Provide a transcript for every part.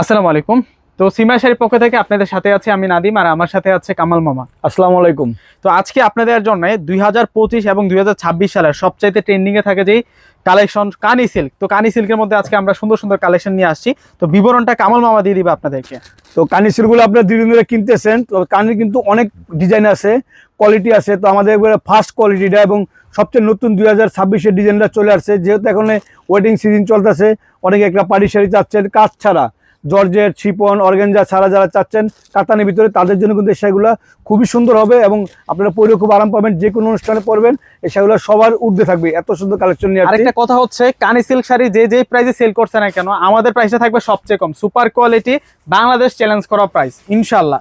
আসসালামু আলাইকুম। তো সিমা শাড়ির পক্ষ থেকে আপনাদের সাথে আছে আমি নাদিম আর আমার সাথে আছে কামাল মামা। আসসালামু আলাইকুম। তো আজকে আপনাদের জন্য দুই হাজার পঁচিশ এবং দুই হাজার ছাব্বিশ সালের সবচাইতে ট্রেন্ডিংয়ে থাকে যেই কালেকশন কানি সিল্ক তো কানি সিল্কের মধ্যে আজকে আমরা সুন্দর সুন্দর কালেকশন নিয়ে আসছি। তো বিবরণটা কামাল মামা দিয়ে দিবে আপনাদেরকে। তো কানি সিল্কগুলো আপনারা দিন ধরে কিনতেছেন তো কানির কিন্তু অনেক ডিজাইন আছে কোয়ালিটি আছে। তো আমাদের একবারে ফার্স্ট কোয়ালিটিটা এবং সবচেয়ে নতুন দুই হাজার ছাব্বিশের ডিজাইনটা চলে আসছে। যেহেতু এখন ওয়েটিং সিজন চলতেছে অনেকে একটা পাড়ি শাড়ি চাচ্ছেন কাজ ছাড়া। জর্জের ছিপন অর্গেঞ্জা ছাড়া যারা চাচ্ছেন কাতানের ভিতরে, তাদের জন্য কিন্তু এই শাড়িগুলো খুবই সুন্দর হবে এবং আপনারা পরেও খুব আরাম পাবেন। যে কোনো অনুষ্ঠানে পরবেন, এই শাড়িগুলো সবার ঊর্ধ্বে থাকবে। এত সুন্দর কালেকশন নিয়ে। আরেকটা কথা হচ্ছে, কানি সিল্ক শাড়ি যে যে প্রাইসে সেল করছে না কেন, আমাদের প্রাইসটা থাকবে সবচেয়ে কম। সুপার কোয়ালিটি বাংলাদেশ চ্যালেঞ্জ করা প্রাইস ইনশাল্লাহ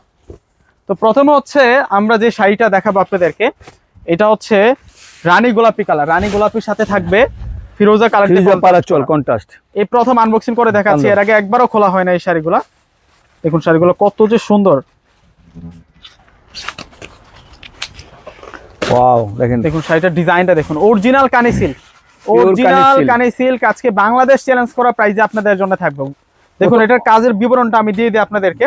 তো প্রথমে হচ্ছে আমরা যে শাড়িটা দেখাবো আপনাদেরকে, এটা হচ্ছে রানী গোলাপি কালার রানী গোলাপির সাথে থাকবে ফিরোজা কালার কন্ট্রাস্ট এই প্রথম আনবক্সিং করে দেখাচ্ছি এর আগে একবারও খোলা হয় না এই শাড়িগুলা। দেখুন শাড়িগুলো কত যে সুন্দর। ওয়াও দেখেন। দেখুন শাড়িটার ডিজাইনটা দেখুন অরিজিনাল কানি সিল্ক অরিজিনাল। কানি সিল্ক আজকে বাংলাদেশ চ্যালেঞ্জ করা প্রাইজে আপনাদের জন্য থাকবে। দেখুন এটার কাজের বিবরণটা আমি দিয়ে দিই আপনাদেরকে।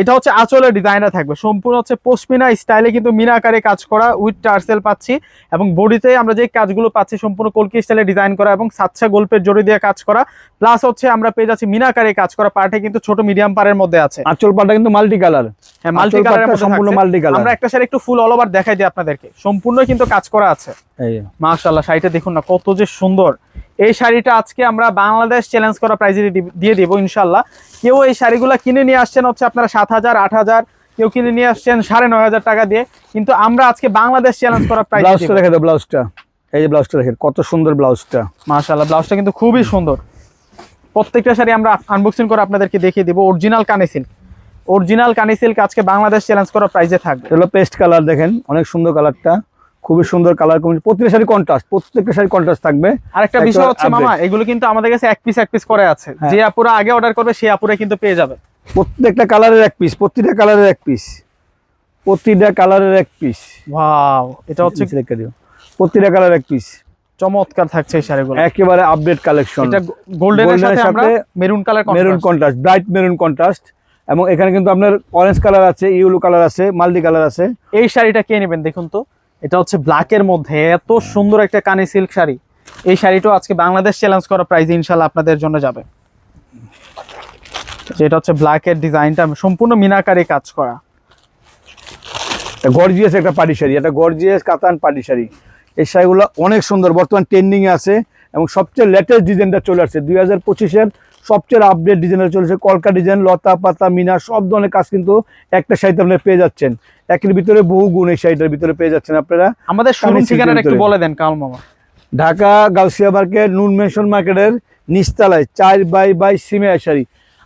এটা হচ্ছে আঁচলের ডিজাইনটা থাকবে। সম্পূর্ণ হচ্ছে পশমিনা স্টাইলে কিন্তু মিনাকারে কাজ করা উইথ টার্সেল পাচ্ছি এবং বডিতে আমরা যে কাজগুলো পাচ্ছি সম্পূর্ণ কলকি স্টাইলে ডিজাইন করা এবং সাচ্ছা গল্পের জড়ি দিয়ে কাজ করা। প্লাস হচ্ছে আমরা পেয়ে যাচ্ছি মিনাকারে কাজ করা পার্টে কিন্তু ছোট মিডিয়াম পাড়ের মধ্যে আছে। আঁচল পাটা কিন্তু মাল্টি কালার হ্যাঁ মাল্টি মধ্যে সম্পূর্ণ। মাল্টি কালার আমরা একটা শাড়ি একটু ফুল অল ওভার দেখাই দিই আপনাদেরকে। সম্পূর্ণ কিন্তু কাজ করা আছে। মাশাআল্লাহ শাড়িটা দেখুন না কত যে সুন্দর। এই শাড়িটা আজকে আমরা বাংলাদেশ চ্যালেঞ্জ করা প্রাইজে দিয়ে দিব ইনশাল্লাহ। কেউ এই শাড়িগুলো কিনে নিয়ে আসছেন হচ্ছে আপনারা সাত হাজার আট হাজার কেউ কিনে নিয়ে আসছেন সাড়ে নয় হাজার টাকা দিয়ে কিন্তু আমরা আজকে বাংলাদেশ চ্যালেঞ্জ করা প্রাইজ ব্লাউজটা দেখে দাও ব্লাউজটা। এই যে ব্লাউজটা দেখেন কত সুন্দর ব্লাউজটা। মাশাআল্লাহ ব্লাউজটা কিন্তু খুবই সুন্দর। প্রত্যেকটা শাড়ি আমরা আনবক্সিং করে আপনাদেরকে দেখিয়ে দিব। অরিজিনাল কানে সিল্ক অরিজিনাল কানি সিল্ক আজকে বাংলাদেশ চ্যালেঞ্জ করা প্রাইজে থাকবে। এটা হলো পেস্ট কালার দেখেন অনেক সুন্দর কালারটা খুবই সুন্দর কালার কম্বিনেশন প্রত্যেকটা শাড়ি কন্ট্রাস্ট প্রত্যেকটা শাড়ি কন্ট্রাস্ট থাকবে। আরেকটা একটা বিষয় হচ্ছে মামা এগুলো কিন্তু আমাদের কাছে এক পিস এক পিস করে আছে। হ্যাঁ। যে আপুরা আগে অর্ডার করবে সেই আপুরা কিন্তু পেয়ে যাবে। প্রত্যেকটা কালারের এক পিস প্রতিটা কালারের এক পিস প্রতিটা কালারের এক পিস ওয়াও এটা হচ্ছে রেখে দিও। প্রতিটা কালার এক পিস চমৎকার থাকছে এই শাড়িগুলো। একেবারে আপডেট কালেকশন এটা গোল্ডেনের সাথে আমরা maroon colour maroon contrast bright maroon contrast এবং এখানে কিন্তু আপনার অরেঞ্জ কালার আছে ইয়েলো কালার আছে মাল্টি কালার আছে। এই শাড়িটা কে নেবেন দেখুন তো? এটা হচ্ছে ব্ল্যাকের মধ্যে এত সুন্দর একটা কানি সিল্ক শাড়ি। এই শাড়িটাও আজকে বাংলাদেশ চ্যালেঞ্জ করা প্রাইজ ইনশাল্লাহ আপনাদের জন্য যাবে। যেটা হচ্ছে ব্ল্যাকের ডিজাইনটা, সম্পূর্ণ মিনাকারি কাজ করা। গর্জিয়াস একটা পাটি শাড়ি একটা গর্জিয়াস কাতান পাটি শাড়ি। এই শাড়িগুলো অনেক সুন্দর, বর্তমান ট্রেন্ডিং এ আছে এবং সবচেয়ে লেটেস্ট ডিজাইনটা চলে আসছে দুই হাজার পঁচিশের সবচেয়ে আপডেট ডিজাইনটা চলেছে। কলকা ডিজাইন লতা পাতা মিনা সব ধরনের কাজ কিন্তু একটা শাড়িতে আপনারা পেয়ে যাচ্ছেন। একের ভিতরে বহু গুণ এই শাড়িটার ভিতরে পেয়ে যাচ্ছেন আপনারা। আমাদের শোরুম ঠিকানাটা একটু বলে দেন কাল মামা। ঢাকা গাউসিয়া মার্কেট নুন মেনশন মার্কেটের নিচতলায় চার বাই বাই সিমে শাড়ি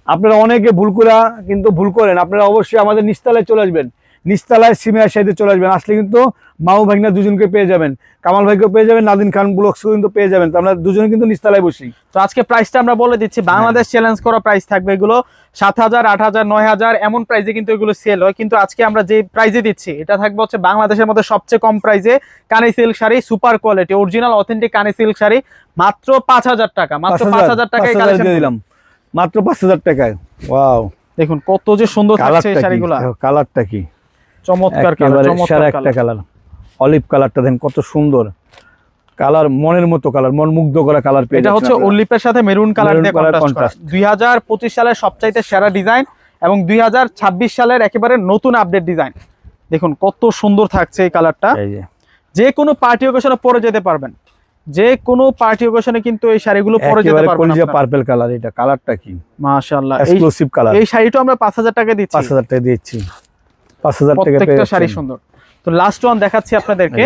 আপনারা অনেকে ভুল করা কিন্তু ভুল করেন। আপনারা অবশ্যই আমাদের নিচতলায় চলে আসবেন। নিচতলায় সিমে শাড়িতে চলে আসবেন। আসলে কিন্তু মাও ভাগনা দুজনকে পেয়ে যাবেন। কামাল ভাইকেও পেয়ে যাবেন নাদিন খান ব্লগসকেও কিন্তু পেয়ে যাবেন। তো আমরা দুজনে কিন্তু নিচতলায় বসি। তো আজকে প্রাইসটা আমরা বলে দিচ্ছি বাংলাদেশ চ্যালেঞ্জ করা প্রাইস থাকবে এগুলো সাত হাজার আট হাজার নয় হাজার এমন প্রাইসে কিন্তু এগুলো সেল হয়। কিন্তু আজকে আমরা যে প্রাইসে দিচ্ছি এটা থাকবে হচ্ছে বাংলাদেশের মধ্যে সবচেয়ে কম প্রাইজে কানে silk sari super quality original authentic কানে সিল্ক শাড়ি মাত্র পাঁচ হাজার টাকা মাত্র পাঁচ হাজার টাকায় কালেকশন দিলাম। মাত্র পাঁচ হাজার টাকায়। ওয়াও দেখুন কত যে সুন্দর থাকছে শাড়িগুলা। কালারটা কি? চমৎকার কালার একটা কালার অলিভ কালারটা দেন কত সুন্দর। কালার মনের মতো কালার মন মুগ্ধ করা কালার পেয়ে এটা হচ্ছে। অলিপের সাথে মেরুন কালার দিয়ে কন্ট্রাস্ট করা। contrast। দুই হাজার পঁচিশ সালের সবচাইতে সেরা ডিজাইন এবং দুই হাজার ছাব্বিশ সালের একেবারে নতুন আপডেট ডিজাইন দেখুন কত সুন্দর থাকছে এই কালারটা এই যে। যে কোনো পার্টি অকেশনে পরে যেতে পারবেন। যে কোনো পার্টি অকেশনে কিন্তু এই শাড়িগুলো পরে যেতে পারবেন কলিজা পার্পল কালার এটা। কালারটা কি? মাশাআল্লাহ। এক্সক্লুসিভ কালার এই শাড়িটা আমরা পাঁচ হাজার টাকা দিচ্ছি। পাঁচ হাজার টাকা দিচ্ছি। পাঁচ হাজার টাকা প্রত্যেকটা শাড়ি সুন্দর। তো লাস্ট ওয়ান দেখাচ্ছি আপনাদেরকে।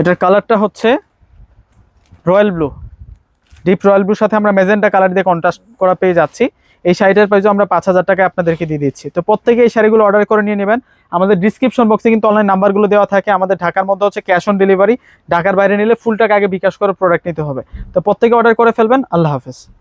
এটার কালারটা হচ্ছে রয়্যাল ব্লু ডিপ রয়্যাল ব্লুর সাথে আমরা মেজেন্টা কালার দিয়ে কন্ট্রাস্ট করা পেয়ে যাচ্ছি। এই শাড়িটার প্রাইসও আমরা পাঁচ হাজার টাকায় আপনাদেরকে দিয়ে দিচ্ছি। তো প্রত্যেকে এই শাড়িগুলো অর্ডার করে নিয়ে নেবেন। আমাদের ডিসক্রিপশন বক্সে কিন্তু অনলাইন নাম্বারগুলো দেওয়া থাকে। আমাদের ঢাকার মধ্যে হচ্ছে ক্যাশ অন ডেলিভারি ঢাকার বাইরে নিলে ফুল টাকা আগে বিকাশ করে প্রোডাক্ট নিতে হবে। তো প্রত্যেকে অর্ডার করে ফেলবেন। আল্লাহ হাফেজ।